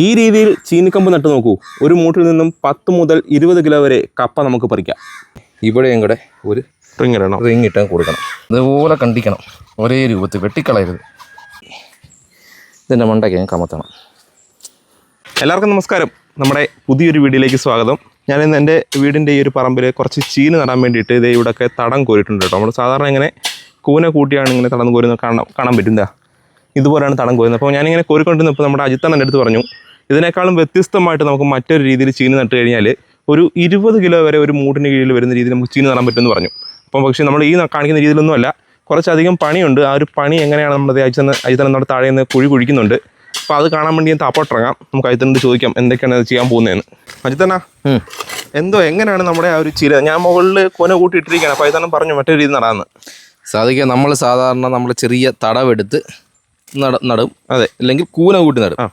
ഈ രീതിയിൽ ചീനിക്കമ്പ് നട്ട് നോക്കൂ. ഒരു മൂട്ടിൽ നിന്നും പത്ത് മുതൽ ഇരുപത് കിലോ വരെ കപ്പ നമുക്ക് പറിക്കാം. ഇവിടെയും കൂടെ ഒരു റിങ് ഇടണം. റിങ് ഇട്ടാൻ കൊടുക്കണം. ഇതുപോലെ കണ്ടിക്കണം. ഒരേ രൂപത്തിൽ വെട്ടിക്കളയരുത്. ഇതിന്റെ മണ്ടയ്ക്ക് ഞാൻ കമത്തണം. എല്ലാവർക്കും നമസ്കാരം. നമ്മുടെ പുതിയൊരു വീഡിയോയിലേക്ക് സ്വാഗതം. ഞാൻ ഇന്ന് എന്റെ വീടിന്റെ ഈ ഒരു പറമ്പിൽ കുറച്ച് ചീന് നടാൻ വേണ്ടിയിട്ട് ഇതേ ഇവിടെയൊക്കെ തടം കോരിയിട്ടുണ്ട് കേട്ടോ. നമ്മൾ സാധാരണ ഇങ്ങനെ കൂന കൂട്ടിയാണ് ഇങ്ങനെ തടം കോരുന്നത് കാണാൻ കാണാൻ പറ്റും ഇതാ ഇതുപോലെയാണ് തടം കോരുന്നത് അപ്പോൾ ഞാനിങ്ങനെ കോരിക്കൊണ്ടിരുന്നപ്പോൾ നമ്മുടെ അജിത്തൻ എന്റെ അടുത്ത് പറഞ്ഞു ഇതിനേക്കാളും വ്യത്യസ്തമായിട്ട് നമുക്ക് മറ്റൊരു രീതിയിൽ ചീനി നട്ട് കഴിഞ്ഞാൽ ഒരു ഇരുപത് കിലോ വരെ ഒരു മൂട്ടിന് കീഴിൽ വരുന്ന രീതിയിൽ നമുക്ക് ചീനി നടാൻ പറ്റുമെന്ന് പറഞ്ഞു. അപ്പം പക്ഷേ നമ്മൾ ഈ കാണിക്കുന്ന രീതിയിലൊന്നും അല്ല കുറച്ചധികം പണിയുണ്ട്. ആ ഒരു പണി എങ്ങനെയാണ് നമ്മുടെ അജിത്തൻ അജിത്തൻ നമ്മുടെ താഴെ നിന്ന് കുഴി കുഴിക്കുന്നുണ്ട്. അപ്പോൾ അത് കാണാൻ വേണ്ടി ഞാൻ താപ്പോട്ടിറങ്ങാം നമുക്ക് അജിത്തനോട് ചോദിക്കാം എന്തൊക്കെയാണ് അത് ചെയ്യാൻ പോകുന്നതെന്ന്? അജിത്തനാ. എന്തോ എങ്ങനെയാണ് നമ്മുടെ ആ ഒരു ചീര? ഞാൻ മുകളിൽ കൊന കൂട്ടിയിട്ടിരിക്കുകയാണ്. അപ്പോൾ അജിത്തനം പറഞ്ഞു മറ്റൊരു രീതി നടാന്ന് സാധിക്കുക നമ്മൾ സാധാരണ നമ്മൾ ചെറിയ തടവെടുത്ത് നട നടും. അതെ. അല്ലെങ്കിൽ കൂന കൂട്ടി നടും.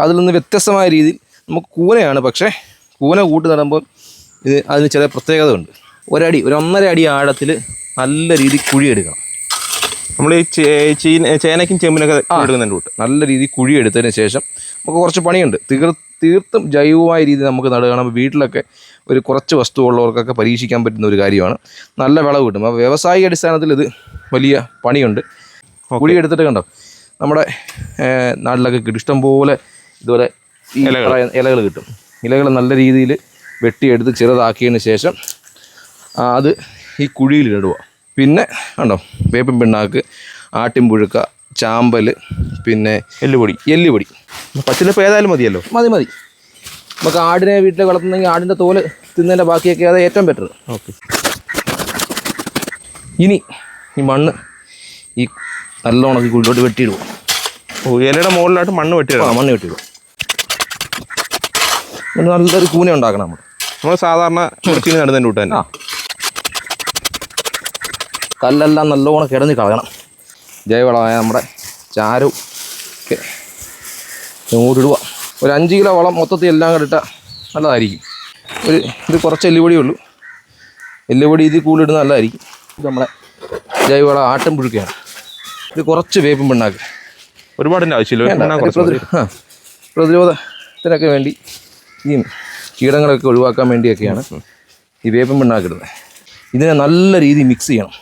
അതിൽ നിന്ന് വ്യത്യസ്തമായ രീതിയിൽ നമുക്ക് കൂനയാണ്. പക്ഷേ കൂന കൂട്ടി നടുമ്പോൾ ഇത് അതിന് ചില പ്രത്യേകത ഉണ്ട് ഒരടി ഒരു ഒന്നര അടി ആഴത്തിൽ നല്ല രീതിയിൽ കുഴിയെടുക്കണം നമ്മൾ ഈ ചേനയ്ക്കും ചെമ്പിനൊക്കെ എടുക്കുന്നുണ്ട് കൂട്ട്. നല്ല രീതിയിൽ കുഴിയെടുത്തതിന് ശേഷം നമുക്ക് കുറച്ച് പണിയുണ്ട്. തീർ തീർത്തും ജൈവമായ രീതിയിൽ നമുക്ക് നടുകയാണ്. വീട്ടിലൊക്കെ ഒരു കുറച്ച് വസ്തു ഉള്ളവർക്കൊക്കെ പരീക്ഷിക്കാൻ പറ്റുന്ന ഒരു കാര്യമാണ്. നല്ല വിളവ് കിട്ടും. അപ്പോൾ വ്യവസായിക അടിസ്ഥാനത്തിൽ ഇത് വലിയ പണിയുണ്ട്. കുഴിയെടുത്തിട്ട് കണ്ടോ? നമ്മുടെ നാട്ടിലൊക്കെ കിട്ടും. ഇഷ്ടംപോലെ ഇതുപോലെ ഇലകൾ. കിട്ടും. ഇലകൾ നല്ല രീതിയിൽ വെട്ടിയെടുത്ത് ചെറുതാക്കിയതിന് ശേഷം അത് ഈ കുഴിയിൽ ഇടുക. പിന്നെ ഉണ്ടോ വേപ്പിൻ പിണ്ണാക്ക് ആട്ടിൻപുഴുക്ക ചാമ്പൽ പിന്നെ എല്ലുപൊടി. എല്ലുപൊടി. പച്ചിലിപ്പോൾ ഏതായാലും മതിയല്ലോ? മതി മതി. നമുക്ക് ആടിനെ വീട്ടിൽ വളർത്തുന്നെങ്കിൽ ആടിന്റെ തോൽ തിന്നതിന്റെ ബാക്കിയൊക്കെ അത് ഏറ്റവും ബെറ്റർ ഓക്കെ. ഇനി ഈ മണ്ണ് ഈ നല്ലോണം ഈ കുഴിയിലോട്ട് വെട്ടിയിടുക ഓ ഇലയുടെ മുകളിലായിട്ട് മണ്ണ് ആ വെട്ടിയിടണം മണ്ണ് എന്നിട്ട് നല്ലൊരു കൂന ഉണ്ടാക്കണം നമ്മൾ നമ്മൾ സാധാരണ കുറച്ചിന് നടുന്നതിന്റെ കൂട്ട് തന്നെ. ആ. കല്ലെല്ലാം നല്ലോണം കിടന്ന് കളയണം. ജൈവളമായ നമ്മുടെ ചാരു ഒക്കെ നൂറിടുക. ഒരു അഞ്ച് കിലോ വളം മൊത്തത്തിൽ എല്ലാം കൂടെ ഇട്ടാൽ നല്ലതായിരിക്കും. ഒരു ഇത് കുറച്ച് എല്ലുപൊടി ഉള്ളൂ. എല്ലുപൊടി ഇതിൽ കൂടുതലിടുന്ന നല്ലതായിരിക്കും. നമ്മുടെ ജൈവവളം ആട്ടം പുഴുക്കയാണ് ഇത് കുറച്ച് വേപ്പും പിണ്ണാക്ക്. ഒരുപാട് ആവശ്യമില്ല. മതി. പ്രതിരോധത്തിനൊക്കെ വേണ്ടി ഈ കീടങ്ങളൊക്കെ ഒഴിവാക്കാൻ വേണ്ടിയൊക്കെയാണ് ഈ വേപ്പും പിണ്ണാക്കിടുന്നത് ഇതിനെ നല്ല രീതിയിൽ മിക്സ് ചെയ്യണം?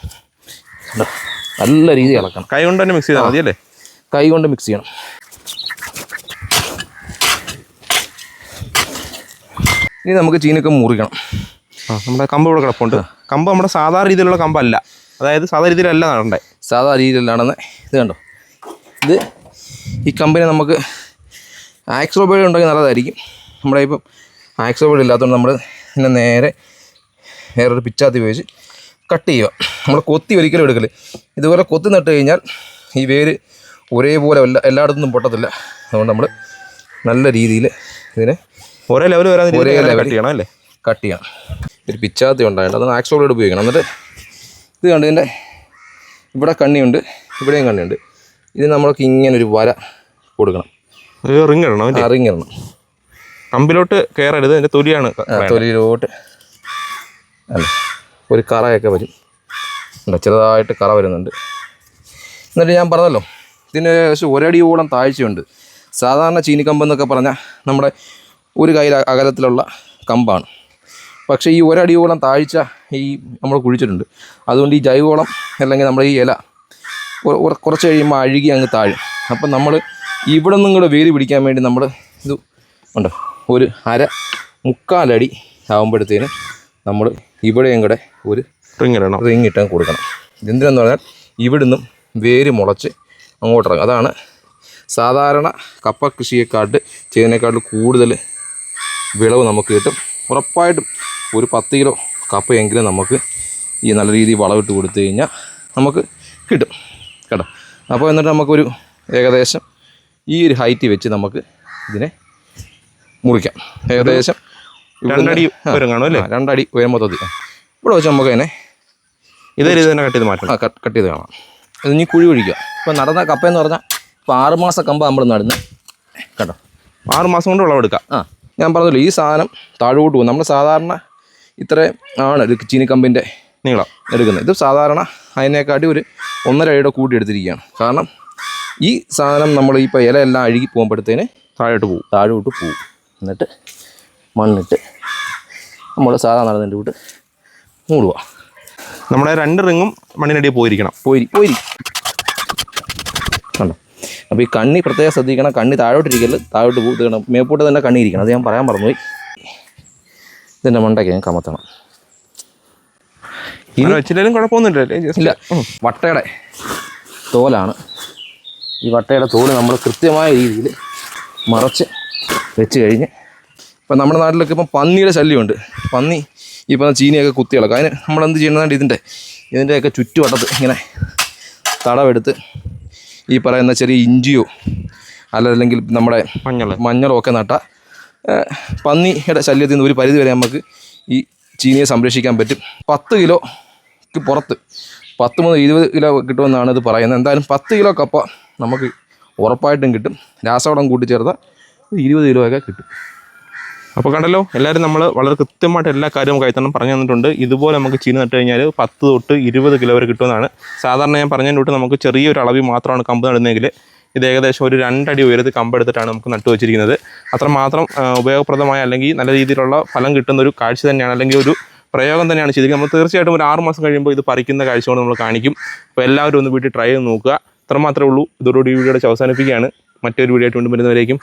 നല്ല രീതിയിൽ ഇളക്കണം. കൈ കൊണ്ട് തന്നെ മിക്സ് ചെയ്താൽ മതിയല്ലേ കൈ കൊണ്ട് മിക്സ് ചെയ്യണം. ഇനി നമുക്ക് ചീനക്കം മുറിക്കണം. നമ്മുടെ കമ്പ് ഇവിടെ കിടപ്പുണ്ട്. കമ്പ് നമ്മുടെ സാധാരണ രീതിയിലുള്ള കമ്പല്ല. അതായത് സാധാരണ രീതിയിലല്ല നടണ്ടേ. സാധാ രീതിയിലാണെന്ന് ഇത് കണ്ടോ? ഇത് ഈ കമ്പനി നമുക്ക് ആക്സോ ബേഡ് ഉണ്ടെങ്കിൽ നല്ലതായിരിക്കും. നമ്മുടെ ഇപ്പം ആക്സോ ബേഡ് ഇല്ലാത്തതുകൊണ്ട് നമ്മൾ ഇതിനെ നേരെ വേറൊരു പിച്ചാത്തി ഉപയോഗിച്ച് കട്ട് ചെയ്യുക. നമ്മൾ കൊത്തി ഒരിക്കലും എടുക്കൽ. ഇതുപോലെ കൊത്തി നട്ട് കഴിഞ്ഞാൽ ഈ വേര് ഒരേപോലെ എല്ലാ എല്ലായിടത്തും പൊട്ടത്തില്ല. അതുകൊണ്ട് നമ്മൾ നല്ല രീതിയിൽ ഇതിനെ ഒരേ ലെവൽ വരാൻ ഒരേ ലെവൽ. കട്ട് ചെയ്യണം അല്ലേ? കട്ട് ചെയ്യണം. ഒരു പിച്ചാത്തി ഉണ്ടായിട്ട് അത് ആക്സോബേഡ് ഉപയോഗിക്കണം. എന്നിട്ട് ഇത് കണ്ട് ഇതിന്റെ ഇവിടെ കണ്ണിയുണ്ട് ഇവിടെയും കണ്ണിയുണ്ട്. ഇത് നമ്മൾക്ക് ഇങ്ങനെ ഒരു വര കൊടുക്കണം. റിങ് ഇടണം റിങ് ഇടണം. കമ്പിലോട്ട് കയറരുത് അതിന്റെ തൊലിയാണ് തൊലിയിലോട്ട്. അല്ല? ഒരു കറയൊക്കെ വരും. ചെറുതായിട്ട് കറ വരുന്നുണ്ട്. എന്നിട്ട് ഞാൻ പറഞ്ഞല്ലോ ഇതിന് ഏകദേശം ഒരടിയോളം താഴ്ചയുണ്ട്. സാധാരണ ചീനിക്കമ്പ് എന്നൊക്കെ പറഞ്ഞാൽ നമ്മുടെ ഒരു കയ്യിൽ അകലത്തിലുള്ള കമ്പാണ്. പക്ഷേ ഈ ഒരടിയോളം താഴ്ച ഈ നമ്മൾ കുഴിച്ചിട്ടുണ്ട്. അതുകൊണ്ട് ഈ ജൈവവളം അല്ലെങ്കിൽ നമ്മുടെ ഈ ഇല കുറ- കുറ- കുറച്ച് കഴിയുമ്പോൾ അഴുകി അങ്ങ് താഴും. അപ്പം നമ്മൾ ഇവിടെ നിന്നും കൂടെ വേര് പിടിക്കാൻ വേണ്ടി നമ്മൾ ഇത് ഉണ്ട്. ഒരു അര മുക്കാലടി ആകുമ്പോഴത്തേന് നമ്മൾ ഇവിടെയും കൂടെ ഒരു റിങ് ഇടണം. റിങ് ഇട്ടാൻ കൊടുക്കണം. എന്തിനെന്ന് പറഞ്ഞാൽ ഇവിടുന്നും വേര് മുളച്ച് അങ്ങോട്ട് അങ്ങോട്ടിറങ്ങും അതാണ് സാധാരണ കപ്പ കൃഷിയെക്കാട്ട് ചെയ്യുന്നതിനേക്കാട്ടിൽ കൂടുതൽ വിളവ് നമുക്ക് കിട്ടും. ഉറപ്പായിട്ടും ഒരു പത്ത് കിലോ കപ്പയെങ്കിലും നമുക്ക് ഈ നല്ല രീതിയിൽ വളമിട്ട് കൊടുത്തു കഴിഞ്ഞാൽ നമുക്ക് കിട്ടും കേട്ടോ. അപ്പോൾ എന്നിട്ട് നമുക്കൊരു ഏകദേശം ഈ ഒരു ഹൈറ്റ് വെച്ച് നമുക്ക് ഇതിനെ മുറിക്കാം. ഏകദേശം രണ്ടടി അല്ലേ? രണ്ടടി ഉയരം മൊത്തത്തിൽ. ഇവിടെ വെച്ച് നമുക്ക് അതിനെ ഇതേ രീതി തന്നെ കട്ട് ചെയ്ത് മാറ്റണം. കട്ട് ചെയ്ത് കാണാം. അത് ഇനി കുഴി ഒഴിക്കുക. ഇപ്പോൾ നടന്ന കപ്പ എന്ന് പറഞ്ഞാൽ ഇപ്പോൾ ആറുമാസം കമ്പ നമ്മൾ നടുന്നത് കേട്ടോ ആറുമാസം കൊണ്ട് വിളവെടുക്കാം ആ ഞാൻ പറഞ്ഞല്ലോ ഈ സാധനം താഴോട്ട് പോകും. നമ്മൾ സാധാരണ ഇത്ര ആണ് ഒരു ചീനിക്കമ്പിന്റെ നീളം. എടുക്കുന്നത്. ഇത് സാധാരണ അതിനെക്കാട്ടി ഒരു ഒന്നര അടിയുടെ കൂട്ടി എടുത്തിരിക്കുകയാണ്. കാരണം ഈ സാധനം നമ്മൾ ഈ ഇല എല്ലാം അഴുകി പോകുമ്പോഴത്തേന് താഴോട്ട് പോകും. താഴോട്ട് പോകും. എന്നിട്ട് മണ്ണിട്ട് നമ്മൾ സാധാരണ നടന്നിട്ട് വിട്ട് മൂടുക. നമ്മുടെ രണ്ട് റിങ്ങും മണ്ണിനടിയിൽ പോയിരിക്കണം. പോയി പോയി. കണ്ടോ? അപ്പോൾ ഈ കണ്ണി പ്രത്യേകം ശ്രദ്ധിക്കണം. കണ്ണി താഴോട്ടിരിക്കൽ താഴോട്ട് പോകും. മേപ്പോട്ട് തന്നെ കണ്ണി ഇരിക്കണം അത് ഞാൻ പറയാൻ മറന്നുപോയി. ഇതിന്റെ മണ്ടയ്ക്ക് ഞാൻ കമത്തണം. ഇനി വെച്ചില്ലെങ്കിലും കുഴപ്പമൊന്നുമില്ലല്ലേ ഇല്ല. വട്ടയുടെ തോലാണ്. ഈ വട്ടയുടെ തോൽ നമ്മൾ കൃത്യമായ രീതിയിൽ മറച്ച് വെച്ച് കഴിഞ്ഞ് ഇപ്പം നമ്മുടെ നാട്ടിലൊക്കെ ഇപ്പം പന്നിയുടെ ശല്യമുണ്ട്. പന്നി ഈ പറഞ്ഞ ചീനിയൊക്കെ കുത്തി ഇളക്കും അതിന് നമ്മൾ എന്ത് ചെയ്യണമെന്നുണ്ട് ഇതിന്റെ ഇതിന്റെയൊക്കെ ചുറ്റുവട്ടത്ത് ഇങ്ങനെ തടവെടുത്ത് ഈ പറയുന്ന ചെറിയ ഇഞ്ചിയോ അല്ലല്ലെങ്കിൽ നമ്മുടെ മഞ്ഞൾ മഞ്ഞളോ. ഒക്കെ നട്ട പന്നിയുടെ ശല്യത്തിൽ നിന്ന് ഒരു പരിധി വരെ നമുക്ക് ഈ ചീനിയെ സംരക്ഷിക്കാൻ പറ്റും. പത്ത് കിലോക്ക് പുറത്ത് പത്ത് മുതൽ ഇരുപത് കിലോ കിട്ടുമെന്നാണ് ഇത് പറയുന്നത്. എന്തായാലും പത്ത് കിലോ കപ്പ നമുക്ക് ഉറപ്പായിട്ടും കിട്ടും. രാസവളം കൂട്ടിച്ചേർത്ത ഇരുപത് കിലോ ഒക്കെ കിട്ടും. അപ്പോൾ കണ്ടല്ലോ എല്ലാവരും നമ്മൾ വളരെ കൃത്യമായിട്ട് എല്ലാ കാര്യവും കൈത്തണം പറഞ്ഞു തന്നിട്ടുണ്ട്. ഇതുപോലെ നമുക്ക് ചീന നട്ട് കഴിഞ്ഞാൽ പത്ത് തൊട്ട് ഇരുപത് കിലോ വരെ കിട്ടുമെന്നാണ്. സാധാരണ ഞാൻ പറഞ്ഞതിന്റെ തൊട്ട് നമുക്ക് ചെറിയൊരു അളവിൽ മാത്രമാണ് കമ്പ് നടുന്നതെങ്കിൽ ഇത് ഏകദേശം ഒരു രണ്ടടി ഉയരത്തിൽ കമ്പെടുത്തിട്ടാണ് നമുക്ക് നട്ടു വെച്ചിരിക്കുന്നത്. അത്രമാത്രം ഉപയോഗപ്രദമായ അല്ലെങ്കിൽ നല്ല രീതിയിലുള്ള ഫലം കിട്ടുന്ന ഒരു കാഴ്ച തന്നെയാണ് അല്ലെങ്കിൽ ഒരു പ്രയോഗം തന്നെയാണ്. ചെയ്തിരിക്കുന്നത് നമ്മൾ തീർച്ചയായിട്ടും ഒരു ആറ് മാസം കഴിയുമ്പോൾ ഇത് പറിക്കുന്ന കാഴ്ച കൊണ്ട് നമ്മൾ കാണിക്കും. അപ്പോൾ എല്ലാവരും ഒന്ന് വീട്ടിൽ ട്രൈ ചെയ്ത് നോക്കുക. അത്രമാത്രമേ ഉള്ളൂ. ഇതോടുകൂടി വീഡിയോയുടെ അവസാനിപ്പിക്കുകയാണ്. മറ്റൊരു വീഡിയോ ആയിട്ട് വീണ്ടും വരുന്നവരേക്കും.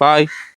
ബായ്